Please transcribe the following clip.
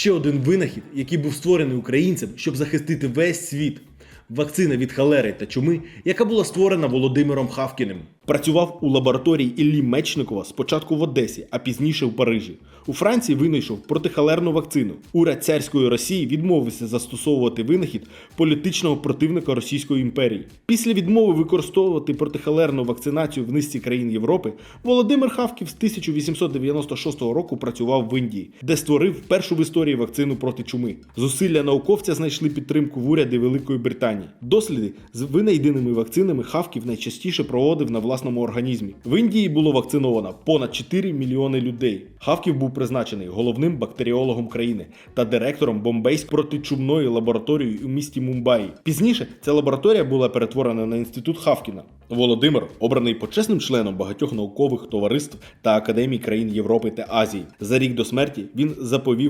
Ще один винахід, який був створений українцем, щоб захистити весь світ. Вакцина від халери та чуми, яка була створена Володимиром Хавкіним. Працював у лабораторії Іллі Мечникова спочатку в Одесі, а пізніше в Парижі. У Франції винайшов протихолерну вакцину. Уряд царської Росії відмовився застосовувати винахід політичного противника Російської імперії. Після відмови використовувати протихолерну вакцинацію в низці країн Європи, Володимир Хавків з 1896 року працював в Індії, де створив першу в історії вакцину проти чуми. Зусилля науковця знайшли підтримку в уряді Великої Британії. Досліди з винайденими вакцинами Хавків найчастіше проводив на власному організмі. В Індії було вакциновано понад 4 мільйони людей. Хавків був призначений головним бактеріологом країни та директором Бомбейської протичумної лабораторії у місті Мумбаї. Пізніше ця лабораторія була перетворена на інститут Хавкіна. Володимир обраний почесним членом багатьох наукових товариств та академій країн Європи та Азії. За рік до смерті він заповів